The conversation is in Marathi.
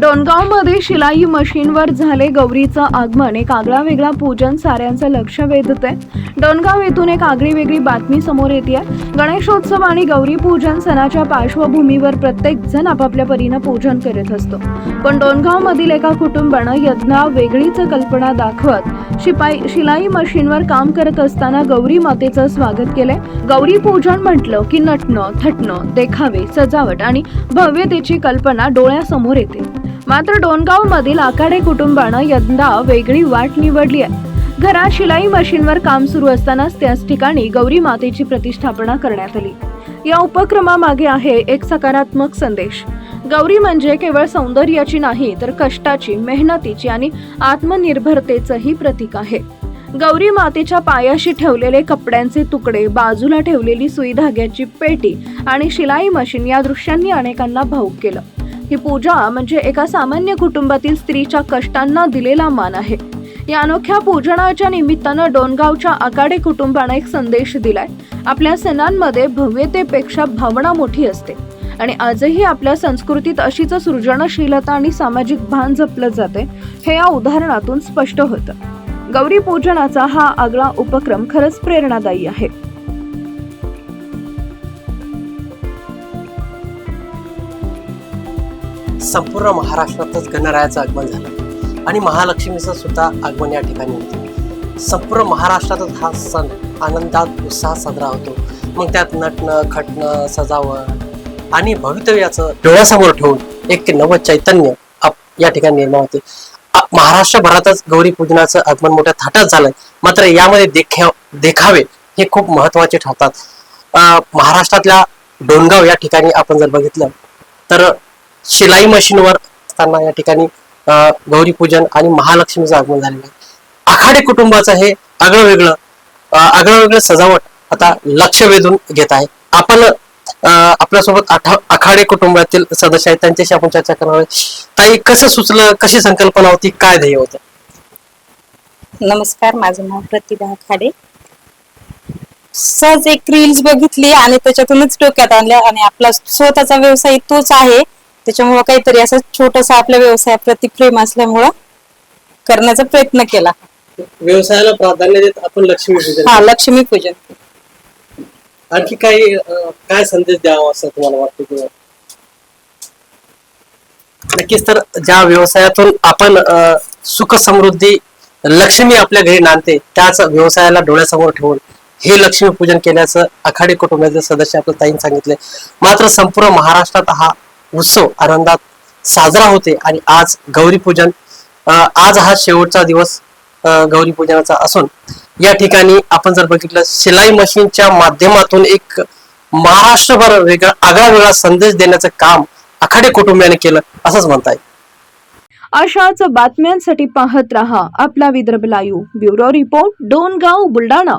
डोणगावमध्ये शिलाई मशीनवर झाले गौरीचं आगमन. एक आगळा वेगळा पूजन साऱ्यांचं लक्ष वेधते डोणगाव येथून एक आगळी वेगळी बातमी समोर येते गणेशोत्सव आणि गौरी पूजन सणाच्या पार्श्वभूमीवर प्रत्येक जण आपापल्या परीनं पूजन करत असतो. पण डोणगावमधील एका कुटुंबानं यज्ञा वेगळीच कल्पना दाखवत शिपाई शिलाई मशीनवर काम करत असताना गौरी मातेचं स्वागत केलंय. गौरी पूजन म्हटलं की नटणं थटणं देखावे सजावट आणि भव्यतेची कल्पना डोळ्यासमोर येते. मात्र डोणगाव मधील आकाडे कुटुंबानं यंदा वेगळी वाट निवडली आहे. घरात शिलाई मशीनवर काम सुरू असतानाच त्याच ठिकाणी गौरी मातेची प्रतिष्ठापना करण्यात आली. या उपक्रमामागे आहे एक सकारात्मक संदेश. गौरी म्हणजे केवळ सौंदर्याची नाही तर कष्टाची मेहनतीची आणि आत्मनिर्भरतेचंही प्रतीक आहे. गौरी मातेच्या पायाशी ठेवलेले कपड्यांचे तुकडे बाजूला ठेवलेली सुई धाग्याची पेटी आणि शिलाई मशीन या दृश्यांनी अनेकांना भाऊक केलं. ही पूजा म्हणजे एका सामान्य कुटुंबातील स्त्रीच्या कष्टांना दिलेला मान आहे. या अनोख्या पूजनाच्या निमित्तानं डोनगावच्या आकाडे कुटुंबानं एक संदेश दिलाय. आपल्या सणांमध्ये भव्यतेपेक्षा भावना मोठी असते आणि आजही आपल्या संस्कृतीत अशीच सृजनशीलता आणि सामाजिक भान जपलं जाते हे या उदाहरणातून स्पष्ट होतं. गौरी पूजनाचा हा आगळा उपक्रम खरंच प्रेरणादायी आहे. संपूर्ण महाराष्ट्रातच गणरायाचं आगमन झालं. आणि महालक्ष्मीचं सुद्धा आगमन या ठिकाणी होतं. संपूर्ण महाराष्ट्रातच हा सण आनंदात उत्साह साजरा होतो. मग त्यात नटणं खटणं सजावट आणि भवितव्याचं डोळ्यासमोर ठेवून एक नवं चैतन्य या ठिकाणी निर्माण होते. महाराष्ट्रभरातच गौरी पूजनाचं आगमन मोठ्या थाटात झालंय. मात्र यामध्ये देखाव देखावे हे खूप महत्त्वाचे ठरतात. महाराष्ट्रातल्या डोणगाव या ठिकाणी आपण जर बघितलं तर शिलाई मशीनवर असताना या ठिकाणी गौरी पूजन आणि महालक्ष्मीचं आगमन झालेलं आहे. आखाडे कुटुंबाचं हे आगळं वेगळं आगळं वेगळं सजावट आता लक्ष वेधून घेत आहे. आपण आपल्यासोबत आठा आखाडे कुटुंबातील सदस्य आहेत त्यांच्याशी आपण चर्चा करणार ताई कसं सुचलं कशी संकल्पना होती काय ध्येय होत? नमस्कार माझं नाव प्रतिभा खाडे सहज एक रील्स बघितली आणि त्याच्यातूनच डोक्यात आणल्या आणि आपला स्वतःचा व्यवसाय तोच आहे. त्याच्यामुळं काहीतरी असं छोटस आपल्या व्यवसायाप्रती प्रेम असल्यामुळं करण्याचा प्रयत्न केला. व्यवसायाला प्राधान्य देत आपण लक्ष्मी पूजन हा लक्ष्मी पूजन आणखी काही अं, काय संदेश द्यावा असं तुम्हाला वाटतं किंवा? नक्कीच तर ज्या व्यवसायातून आपण अं, सुख समृद्धी लक्ष्मी आपल्या घरी नांदते त्याच व्यवसायाला डोळ्यासमोर ठेवून हे लक्ष्मी पूजन केल्याचं आखाडी कुटुंबाचे सदस्य आपल्या ताईन सांगितले. मात्र संपूर्ण महाराष्ट्रात हा उत्सव आनंदात साजरा होते आणि आज गौरी पूजन आज हा शेवटचा दिवस अं, गौरी पूजनाचा असून या ठिकाणी आपण जर बघितलं शिलाई मशीनच्या माध्यमातून एक महाराष्ट्रभर वेगळा आगळा वेगळा संदेश देण्याचं काम आखाडे कुटुंबियाने केलं असंच म्हणता येईल अशाच बातम्यांसाठी पाहत रहा आपला Vidarbha live bureau report Dongaon Buldhana